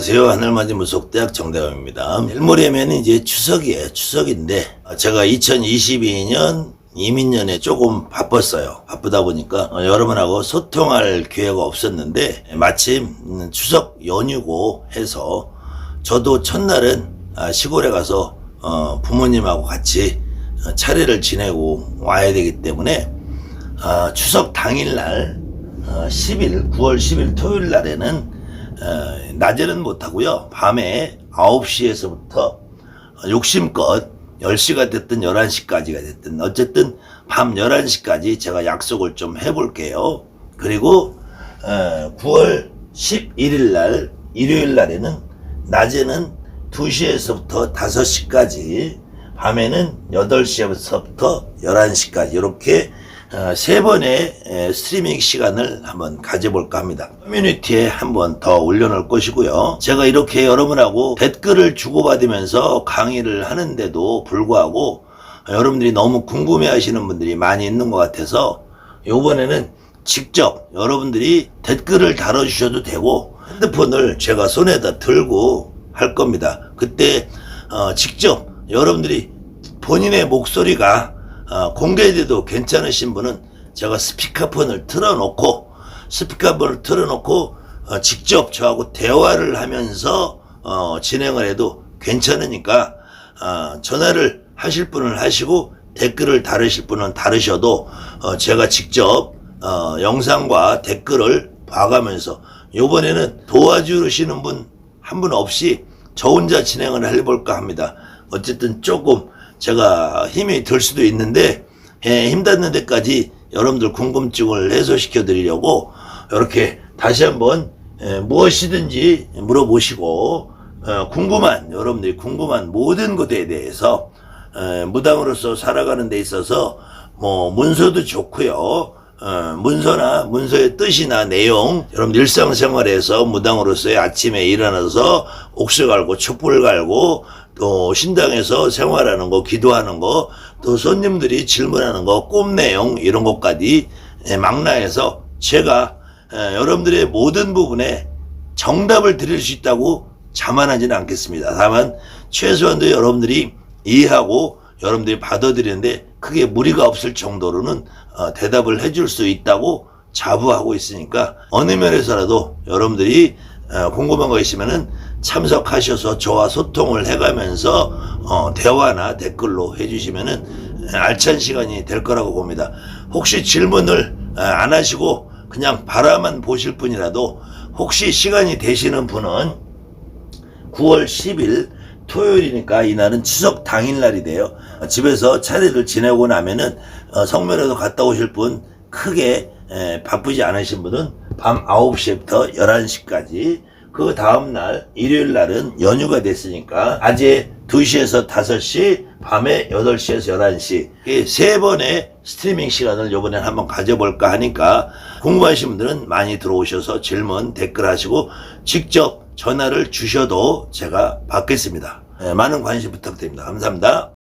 안녕하세요. 하늘맞이 무속대학 정대감입니다. 모레면 이제 추석이에요. 추석인데 어, 제가 2022년 이민년에 조금 바빴어요. 바쁘다 보니까 어, 여러분하고 소통할 기회가 없었는데 마침 음, 추석 연휴고 해서 저도 첫날은 아, 시골에 가서 어, 부모님하고 같이 어, 차례를 지내고 와야 되기 때문에 아, 추석 당일날 어, 10일 9월 10일 토요일 날에는 어, 낮에는 못하고요. 밤에 9시에서부터 욕심껏 10시가 됐든 11시까지가 됐든 어쨌든 밤 11시까지 제가 약속을 좀 해볼게요. 그리고 어, 9월 11일 날 일요일 날에는 낮에는 2시에서부터 5시까지 밤에는 8시에서부터 11시까지 이렇게 어, 세 번의 에, 스트리밍 시간을 한번 가져볼까 합니다. 커뮤니티에 한번 더 올려놓을 것이고요. 제가 이렇게 여러분하고 댓글을 주고받으면서 강의를 하는데도 불구하고 어, 여러분들이 너무 궁금해 하시는 분들이 많이 있는 것 같아서 요번에는 직접 여러분들이 댓글을 달아주셔도 되고 핸드폰을 제가 손에다 들고 할 겁니다. 그때 어, 직접 여러분들이 본인의 목소리가 어, 공개돼도 괜찮으신 분은 제가 스피커폰을 틀어놓고 스피커폰을 틀어놓고 어, 직접 저하고 대화를 하면서 어, 진행을 해도 괜찮으니까 어, 전화를 하실 분은 하시고 댓글을 다르실 분은 다르셔도 어, 제가 직접 어, 영상과 댓글을 봐가면서 요번에는 도와주시는 분 한분 없이 저 혼자 진행을 해볼까 합니다. 어쨌든 조금 제가 힘이 들 수도 있는데 예, 힘 닿는 데까지 여러분들 궁금증을 해소시켜 드리려고 이렇게 다시 한번 예, 무엇이든지 물어보시고 어, 궁금한 여러분들이 궁금한 모든 것에 대해서 에, 무당으로서 살아가는 데 있어서 뭐 문서도 좋고요. 어, 문서나 문서의 뜻이나 내용 여러분 일상생활에서 무당으로서의 아침에 일어나서 옥수 갈고 촛불 갈고 또 신당에서 생활하는 거 기도하는 거 또 손님들이 질문하는 거 꿈 내용 이런 것까지 에, 망라해서 제가 에, 여러분들의 모든 부분에 정답을 드릴 수 있다고 자만하지는 않겠습니다. 다만 최소한도 여러분들이 이해하고 여러분들이 받아들이는데 크게 무리가 없을 정도로는 어, 대답을 해줄 수 있다고 자부하고 있으니까 어느 면에서라도 여러분들이 어, 궁금한 거 있으면은 참석하셔서 저와 소통을 해가면서 어, 대화나 댓글로 해주시면은 알찬 시간이 될 거라고 봅니다. 혹시 질문을 어, 안 하시고 그냥 바라만 보실 분이라도 혹시 시간이 되시는 분은 9월 10일 토요일이니까 이날은 추석 당일날이 돼요. 어, 집에서 차례를 지내고 나면은 어, 성묘에도 갔다 오실 분 크게 에, 바쁘지 않으신 분은 밤 9시부터 11시까지 그 다음날 일요일 날은 연휴가 됐으니까 아재 2시에서 5시 밤에 8시에서 11시 이세 번의 스트리밍 시간을 요번엔 한번 가져볼까 하니까 궁금하신 분들은 많이 들어오셔서 질문 댓글 하시고 직접 전화를 주셔도 제가 받겠습니다. 예, 많은 관심 부탁드립니다. 감사합니다.